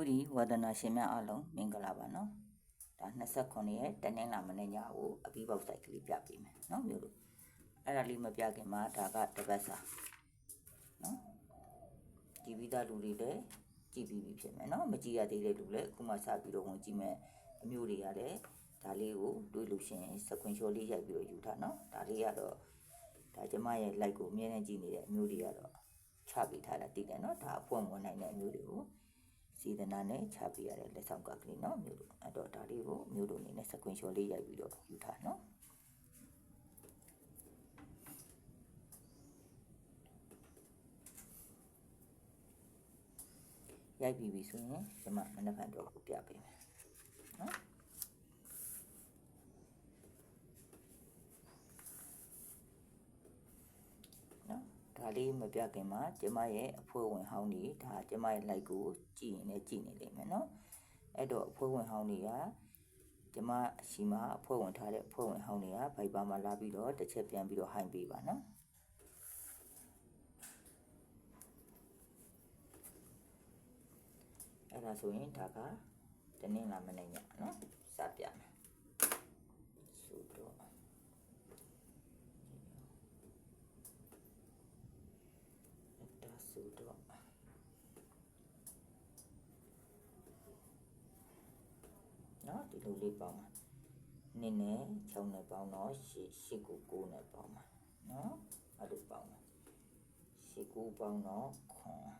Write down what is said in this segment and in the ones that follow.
မျိုးဒီဝါဒနာရှင်များအားလုံးမင်္ဂလာပါနော်ဒါ29ရက်တနင်္လာမနေ့ညကိုအပြီးပေါက်ဆိုင်ကလေးပြပေးမယ်နော်မျိုးတို့အဲ့ဒါလေးမပြခင်မှာဒါကတပတ်စာနော်ကြည်ပြီးသားလူတွေလည်းကြည်ပြီးပြီဖြစ်မယ်နော်မကြည်ရသေးတဲ့လူလည်းအခုမှစပြီးတော့ဝင်ကြည့်မယ်အမျိုးတွေကလည်းဒါလေးကိုတွေးလို့ရှိရင်စကွန်ရှော့လေးရိုက်ပြီးတော့ယူထားနော်ဒါလေးကတော့ဒါကျမရဲ့ like ကိုအမြဲတမ်းကြည့်နေတဲ့အမျိုးတွေကတော့ချပေးထားတာတည်တယ်နော်ဒါအဖွင့်ဝင်နိုင်တဲ့အမျိုးတွေကို စေတနာနဲ့ချပေးရတဲ့လက်ဆောင်ကကလေးနော်မျိုးတို့အဲ့တော့ဒါလေးကိုမျိုးတို့အနေနဲ့ screenshot လေးရိုက်ပြီးတော့ယူထားနော်ရိုက်ပြီးပြီဆိုရင်ဒီမှာမနက်ဖြန်တော့ပြပေးမယ်နော် လေးမပြခင်မှာကျမရဲ့အဖွဲဝင်ဟောင်းကြီးဒါကျမရဲ့ like ကိုကြည့်ရင်လည်းကြည့်နေလိမ့်မယ်နော်အဲ့တော့အဖွဲဝင်ဟောင်းကြီးကကျမရှိမှအဖွဲဝင်ထားတဲ့အဖွဲဝင်ဟောင်းကြီးကဘိုက်ပါမှာလာပြီးတော့တစ်ချက်ပြန်ပြီးတော့ဟိုင်းပေးပါနော်အဲ့ဒါဆိုရင်ဒါကတနင်္လာမနေ့ညနော်စပြမယ်ဆိုတော့ ဒါဆိုတော့ နော်ဒီလိုလေးပေါင်းပါနင်းနဲ့6နဲ့ပေါင်းတော့8 8ကို9နဲ့ပေါင်းပါနော်အဲ့လိုပေါင်းပါ8ကိုပေါင်းတော့ခွန်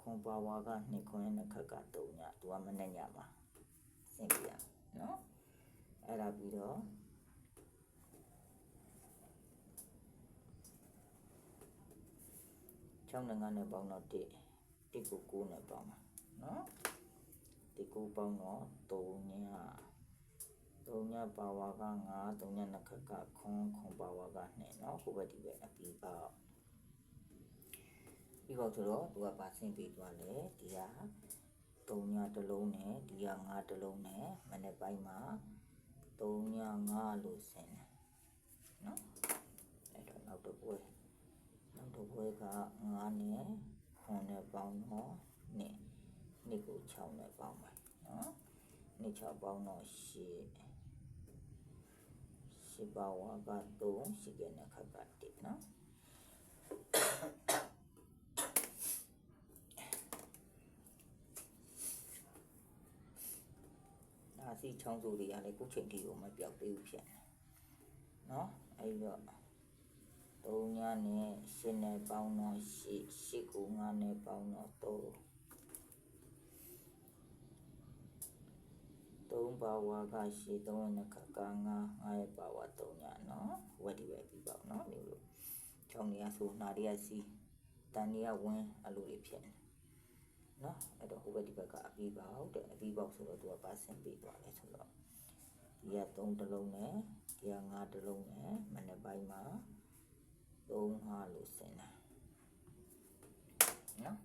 ခွန်ပါဝါက2ခွန်နဲ့ခက်က3ညသူကမနဲ့ညမှာစင်ပြနော်အဲ့ဒါပြီးတော့6နဲ့9နဲ့ပေါင်းတော့1 1ကို9နဲ့ပေါင်းပါနော် 1ကိုပေါင်းတော့3ည3ညပါဝါက9 3ညနှစ်ခက်ကခွန်ခွန်ပါဝါက2เนาะဟိုဘက်ဒီဘက်အပြီးပေါက်ပြီးပေါက်ဆိုတော့သူကပါဆင်းပြီးသွားတယ်ဒီက3ညတစ်လုံးနဲ့ဒီက9တစ်လုံးနဲ့မနေ့ပိုင်းမှာ3ည9လို့ဆင်းတယ်เนาะအဲ့တော့နောက်တစ်ပွဲ နောက်တစ်ပွဲက9နဲ့9နဲ့ပေါင်းတော့နှစ်နှစ်ကို6နဲ့ပေါင်းမယ်နော် း နှစ်6ပေါင်းတော့8 8ပါဝါက3ရှိခဲ့တဲ့ခက်က1နော်ဒါစီချောင်းစုတွေကလည်းခုချိန်ထိကိုမပြောက်သေးဘူးဖြစ်နေနော်အဲ့တော့3ညနဲ့8နဲ့ပေါင်းတော့8 8ကို9နဲ့ပေါင်းတော့3 3ပါဝါက8 3နဲ့ခက9 9ရဲ့ပါဝါ3ညနော်ဝက်ဒီပဲပြီးပါနော်မျိုးလို့ချောင်းနေရဆိုနာရီရစီတန်နေရဝင်းအလိုတွေဖြစ်နေနော်အဲ့တော့ဟိုဘက်ဒီဘက်ကအပြီးပါဟုတ်တယ်အပြီးပေါက်ဆိုတော့သူကပါဆင်ပြီးသွားတယ်ဆိုတော့ဒီက3တစ်လုံးနဲ့ဒီက5တစ်လုံးနဲ့မနေ့ပိုင်းမှာသုံးဟာလို့ဆင်တာနော်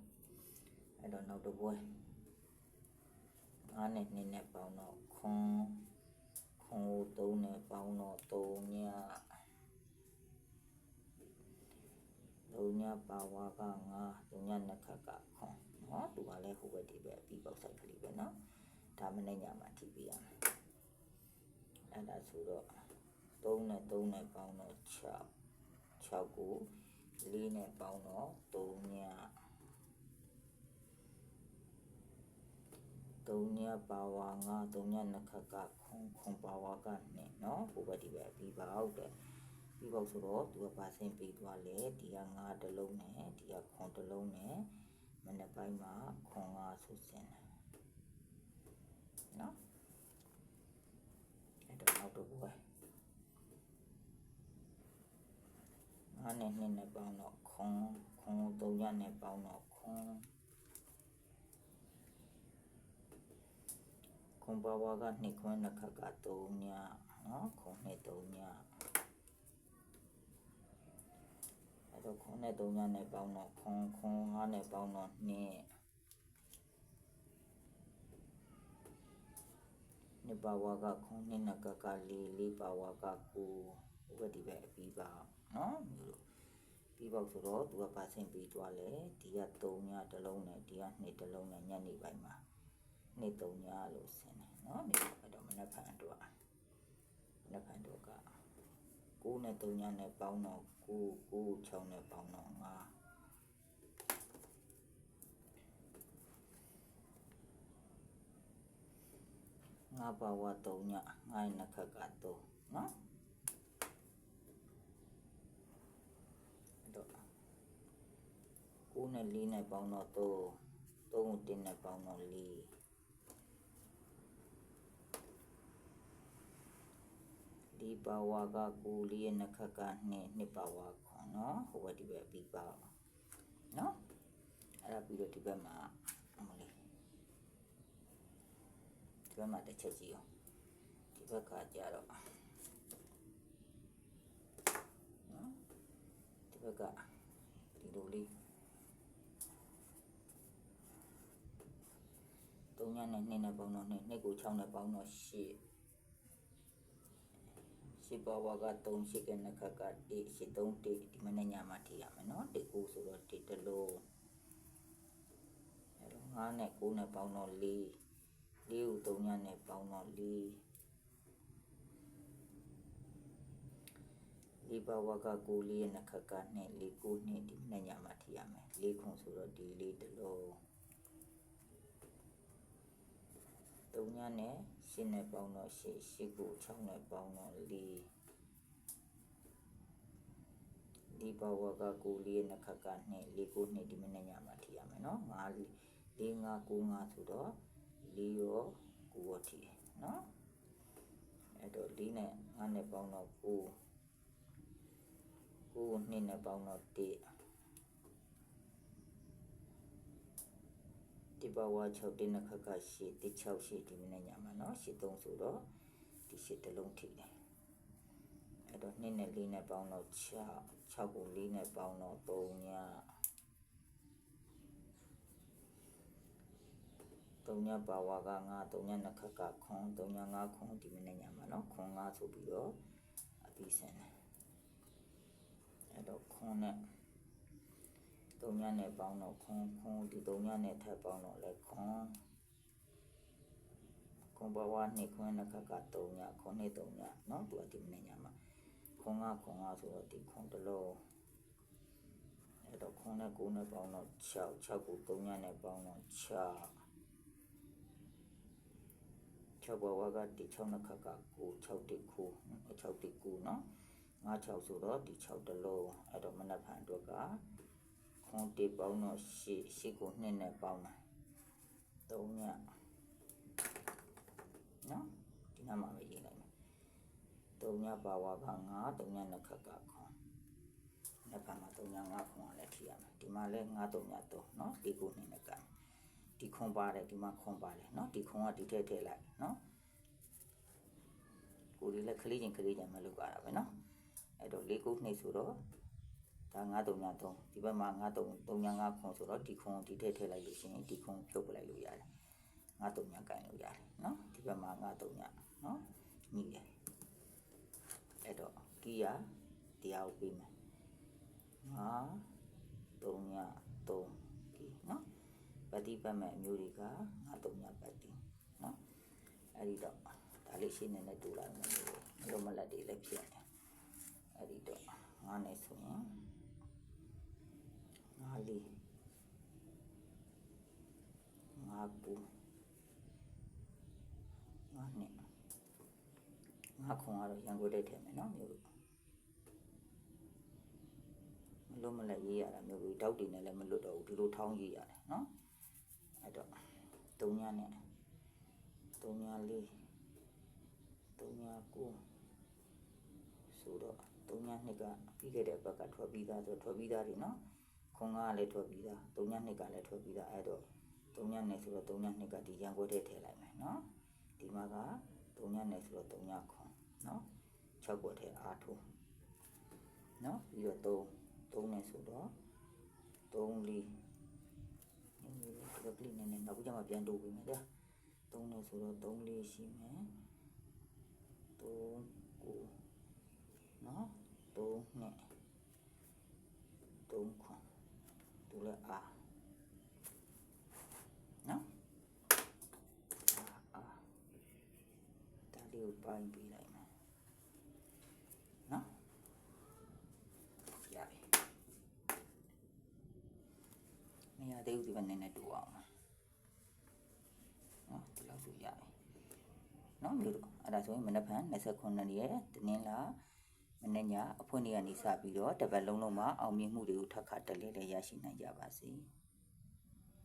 အဲ့တော့နောက်တစ်ပွဲ ငါးနဲ့နှစ်နဲ့ပေါင်းတော့ခွန်ခွန်ကိုသုံးနဲ့ပေါင်းတော့သုံးညသုံးညပါဝါကငါသုံးညနှစ်ခက်ကခွန်နော်သူကလည်းဟိုဘက်ဒီဘက်ပြီးပေါက်ဆိုင်ကလေးပဲနော်ဒါမနေ့ညမှာထိပြရမယ်အဲ့ဒါဆိုတော့3နဲ့3နဲ့ပေါင်းတော့6 6ကို4နဲ့ပေါင်းတော့3ည 3ညပါဝါ9 3ညနှစ်ခက်ကခွန်ခွန်ပါဝါကနဲ့เนาะဟိုဘက်ဒီဘက်ပြီးပါဟုတ်တယ်ပြီးပေါ့ဆိုတော့သူကပါဆင်းပြီးသွားလေဒီက9တစ်လုံးနဲ့ဒီကခွန်တစ်လုံးနဲ့မနေ့ပိုင်းမှာခွန်9ဆိုစင်တယ်เนาะအဲ့တော့နောက်တစ်ပွဲ ငါးနဲ့နှစ်နဲ့ပေါင်းတော့ခွန်ခွန်သုံးရနဲ့ပေါင်းတော့ခွန် ခွန်ပါဝါကနှစ်ခွန်းနှစ်ခက်က3ညနော်ခွန်နဲ့3ညအဲ့တော့ခွန်နဲ့3ညနဲ့ပေါင်းတော့ခွန်ခွန်ငါးနဲ့ပေါင်းတော့နှစ်နှစ်ပါဝါကခွန်နှစ်နှစ်ခက်က4လေးပါဝါက9ဘယ်ဒီပဲအပြီးပါနော်မျိုးလို့ပြီးပေါက်ဆိုတော့သူကပါဆင်ပြီးသွားလဲဒီက3ညတစ်လုံးနဲ့ဒီက2တစ်လုံးနဲ့ညနေပိုင်းမှာ နေ့သုံးညလို့ဆင်တယ်နော်နေ့အဲ့တော့မနက်ဖြန်တော့မနက်ဖြန်တော့က9နဲ့3ညနဲ့ပေါင်းတော့9 9 6နဲ့ပေါင်းတော့9ငါပါဝ3ညငါ့နှခက်က3နော်တော့9နဲ့4နဲ့ပေါင်းတော့3 3ကို1နဲ့ပေါင်းတော့4 ဒီပါဝါကကိုလေးရဲ့နှခတ်ကနှစ်နှစ်ပါဝါခွန်နော်ဟိုဘက်ဒီဘက်ပြီးပါနော်အဲ့ဒါပြီးတော့ဒီဘက်မှာအမလေးဒီဘက်မှာတစ်ချက်ကြည့်အောင်ဒီဘက်ကကြတော့နော်ဒီဘက်ကဒီလိုလေး၃ညနဲ့၂နဲ့ပေါင်းတော့၂နှစ်ကို၆နဲ့ပေါင်းတော့၈ ရှိဘဝက3ရှိကနခက1ရှိ3 1ဒီမနေ့ညမှာထိရမယ်နော်1ကိုဆိုတော့1တလို့အဲတော့9နဲ့9နဲ့ပေါင်းတော့4 4ကို3ညနဲ့ပေါင်းတော့4ဒီဘဝကကိုလေးရဲ့နခကနဲ့4 9နှစ်ဒီမနေ့ညမှာထိရမယ်4ခုဆိုတော့ဒီ4တလို့ 3ညနဲ့8နဲ့ပေါင်းတော့8 8ကို6နဲ့ပေါင်းတော့4ဒီဘဝကကိုလေးရဲ့နခကနဲ့4 9နှစ်ဒီမနေ့ညမှာထိရမယ်နော်5 4 5 9 5ဆိုတော့4ရော9ရောထိတယ်နော်အဲ့တော့4နဲ့5နဲ့ပေါင်းတော့9 9ကို2နဲ့ပေါင်းတော့1 ဒီဘဝ6တင်းတစ်ခါကရှိတိ6ရှိဒီမနေ့ညမှာနော်ရှိ3ဆိုတော့ဒီရှိတစ်လုံးထိတယ်အဲ့တော့2နဲ့4နဲ့ပေါင်းတော့6 6ကို4နဲ့ပေါင်းတော့3ည3ညပါဝါက9 3ညနှစ်ခါကခွန်3ည5ခွန်ဒီမနေ့ညမှာနော်ခွန်5ဆိုပြီးတော့အပြီးစင်တယ်အဲ့တော့ခွန်နဲ့ 3ညနဲ့ပေါင်းတော့ခွန်ခွန်ဒီ3ညနဲ့ထပ်ပေါင်းတော့လဲခွန်ခွန်ဘဝနှစ်ခွန်နှစ်ခက်က3ညခွန်နှစ်3ညเนาะသူကဒီမနေ့ညမှာခွန်ကခွန်ကဆိုတော့ဒီခွန်တစ်လုံးအဲ့တော့ခွန်နဲ့9နဲ့ပေါင်းတော့6 6ကို3ညနဲ့ပေါင်းတော့6 6ဘဝကဒီ6နှစ်ခက်က9 6တိ9 6တိ9เนาะ5 6ဆိုတော့ဒီ6တလုံးအဲ့တော့မနက်ဖြန်အတွက်က ခွန်တေပေါင်းတော့8 8ကို2နဲ့ပေါင်းတာ3ညနော်ဒီနားမှာပဲရေးလိုက်မယ်3ညပါဝါက9 3ညနှစ်ခက်ကခွန်နက်ဖြန်မှာ3ည5ခွန်လည်းထိရမယ်ဒီမှာလည်း9 3ည3နော်ဒီကို2နဲ့ကမ်းဒီခွန်ပါတယ်ဒီမှာခွန်ပါတယ်နော်ဒီခွန်ကဒီထည့်ထည့်လိုက်နော်ကိုဒီလည်းခလေးချင်းခလေးချင်းမလုပ်ရတာပဲနော်အဲ့တော့၄ခုနှိပ်ဆိုတော့ ဒါ9393ဒီဘက်မှာ9335ခွန်ဆိုတော့ဒီခွန်ဒီထည့်ထည့်လိုက်လို့ရှိရင်ဒီခွန်ဖြုတ်ပလိုက်လို့ရတယ်93ကန်လို့ရတယ်နော်ဒီဘက်မှာ93နော်ညီတယ်အဲ့တော့ကီယာတရားကိုပြီးမယ်5 3 3ကီနော်ပတိပတ်မဲ့အမျိုးတွေက93ပတ်တိနော်အဲ့ဒီတော့ဒါလေးရှင်းနေနဲ့တူလာမယ်လို့မလက်တွေလည်းဖြစ်တယ်အဲ့ဒီတော့ငါးနဲ့ဆိုရင်ငါး လေးငါးပူငါးနဲ့ငါးခုံကတော့ရန်ကုန်တိတ်ထဲမယ်နော်မျိုးမလွတ်မလက်ရေးရတာမျိုးပြီးတောက်တွေနဲ့လည်းမလွတ်တော့ဘူးဒီလိုထောင်းရေးရတယ်နော်အဲ့တော့၃ညနဲ့၃ညလေး၃ညကိုဆိုတော့၃ညနှစ်ကပြီးခဲ့တဲ့ဘက်ကထွက်ပြီးသားဆိုထွက်ပြီးသားတွေနော် ခွန်ကလည်းထွက်ပြီးသား၃ညနှစ်ကလည်းထွက်ပြီးသားအဲ့တော့၃ညနဲ့ဆိုတော့၃ညနှစ်ကဒီရန်ခွဲထဲထည့်လိုက်မယ်နော်ဒီမှာက၃ညနဲ့ဆိုတော့၃ညခွန်နော်6ခွက်ထဲအားထိုးနော်ပြီးတော့3 3နဲ့ဆိုတော့3လေးဒီလိုကလေးနဲ့နောက်ပြီးမှပြန်တိုးပေးမယ်ကြာ3နဲ့ဆိုတော့3လေးရှိမယ်3 9နော်3နဲ့ 3ခွန်သူလည်းအာနော်အာအာဒါလေးကို ပိုင်းပေးလိုက်မယ်နော်ရပြီမရသေးဘူးဒီဘက်နည်းနည်းတူအောင်မယ်နော်ဒီလောက်ဆိုရပြီနော်မျိုးတို့အဲ့ဒါဆိုရင်မနက်ဖြန်29ရက်တနင်္လာမနေ့ညအဖွင့်နေ့ကနေစပြီးတော့တစ်ပတ်လုံးလုံးမှာအောင်မြင်မှုတွေကိုထပ်ခါတလဲလဲရရှိနိုင်ကြပါစေ။